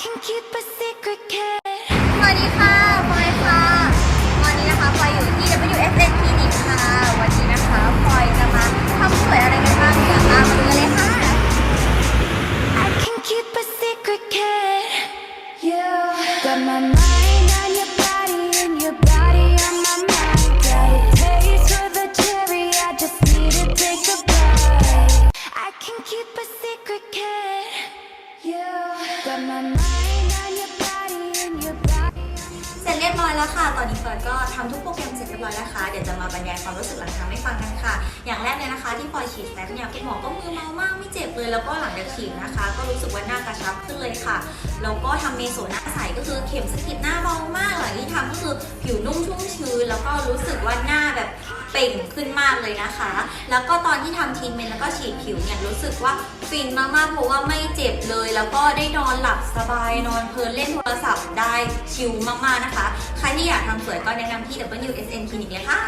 สวัสดีค่ะพลอยค่ะ วันนี้นะคะพลอยอยู่ที่ WSN Clinic ค่ะ วันนี้นะคะพลอยจะมาทำสวยอะไรกันบ้างเดี๋ยวตามมาดูกันเลยค่ะ I can keep a secret, kid. You got my mind เสร็จเรียบร้อยแล้วค่ะ ตอนนี้พลอยก็ทำทุกโปรแกรมเสร็จเรียบร้อยแล้วค่ะ เดี๋ยวจะมาบรรยายความรู้สึกหลังทำให้ฟังกันค่ะ อย่างแรกเลยนะคะที่พอยฉีดแป๊บเนี่ยคุณหมอก็มือเมามากไม่เจ็บเลย แล้วก็หลังจากฉีดนะคะ ก็รู้สึกว่าหน้ากระชับขึ้นเลยค่ะ แล้วก็ทำเมโซหน้าใสก็คือเข็มสะกิดหน้าเบามากหลังที่ทำก็คือผิวนุ่มชุ่มชื้น เปล่งขึ้นมากเลยนะคะ แล้วก็ตอนที่ทำทรีทเมนต์แล้วก็ฉีดผิวเนี่ยรู้สึกว่าฟินมากๆ เพราะว่าไม่เจ็บเลย แล้วก็ได้นอนหลับสบายนอนเพลินเล่นโทรศัพท์ได้ชิลมากๆนะคะ ใครที่อยากทำสวยก็แนะนำที่ WSN Clinic เลยค่ะ